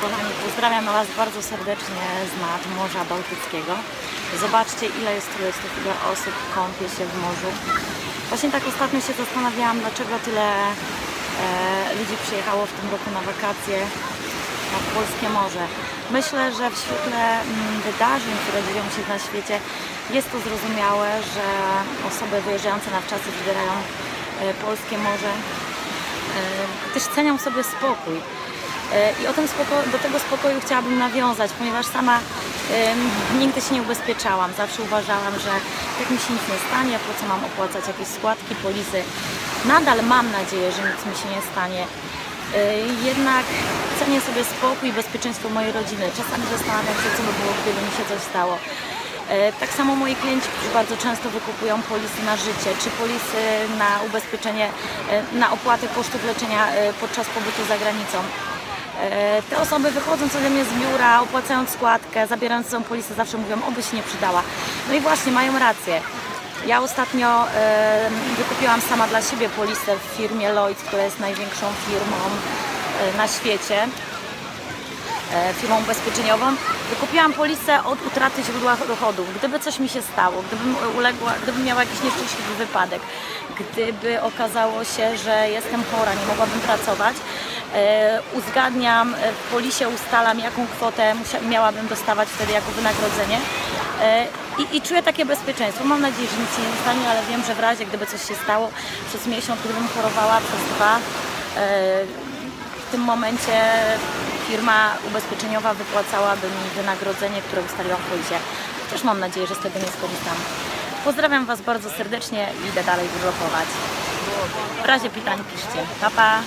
Kochani, pozdrawiam Was bardzo serdecznie z nad Morza Bałtyckiego. Zobaczcie, ile jest turystów, ile osób kąpie się w morzu. Właśnie tak ostatnio się zastanawiałam, dlaczego tyle e, ludzi przyjechało w tym roku na wakacje nad polskie morze. Myślę, że w świetle mm, wydarzeń, które dzieją się na świecie, jest to zrozumiałe, że osoby wyjeżdżające na wczasy wybierają e, polskie morze, e, gdyż cenią sobie spokój. E, I o tym spoko- do tego spokoju chciałabym nawiązać, ponieważ sama em, nigdy się nie ubezpieczałam. Zawsze uważałam, że jak mi się nic nie stanie, po co mam opłacać jakieś składki, polisy. Nadal mam nadzieję, że nic mi się nie stanie. E, Jednak cenię sobie spokój i bezpieczeństwo mojej rodziny. Czasami zastanawiam się, co by było, gdyby mi się coś stało. E, Tak samo moi klienci, bardzo często wykupują polisy na życie, czy polisy na ubezpieczenie, na opłatę kosztów leczenia podczas pobytu za granicą. E, Te osoby wychodząc ode mnie z biura, opłacając składkę, zabierając tą polisę, zawsze mówią, oby się nie przydała. No i właśnie, mają rację. Ja ostatnio e, wykupiłam sama dla siebie polisę w firmie Lloyd, która jest największą firmą e, na świecie firmą ubezpieczeniową. Wykupiłam polisę od utraty źródła dochodów. Gdyby coś mi się stało, gdybym uległa, gdybym miała jakiś nieszczęśliwy wypadek, gdyby okazało się, że jestem chora, nie mogłabym pracować, uzgadniam, e, w polisie ustalam, jaką kwotę miałabym dostawać wtedy jako wynagrodzenie. E, I, I czuję takie bezpieczeństwo. Mam nadzieję, że nic się nie stanie, ale wiem, że w razie, gdyby coś się stało przez miesiąc, gdybym chorowała przez dwa, e, w tym momencie firma ubezpieczeniowa wypłacałaby mi wynagrodzenie, które ustaliłam w policie. Też mam nadzieję, że z tego nie skorzystam. Pozdrawiam Was bardzo serdecznie i idę dalej wylokować. W razie pytań piszcie. Pa, pa!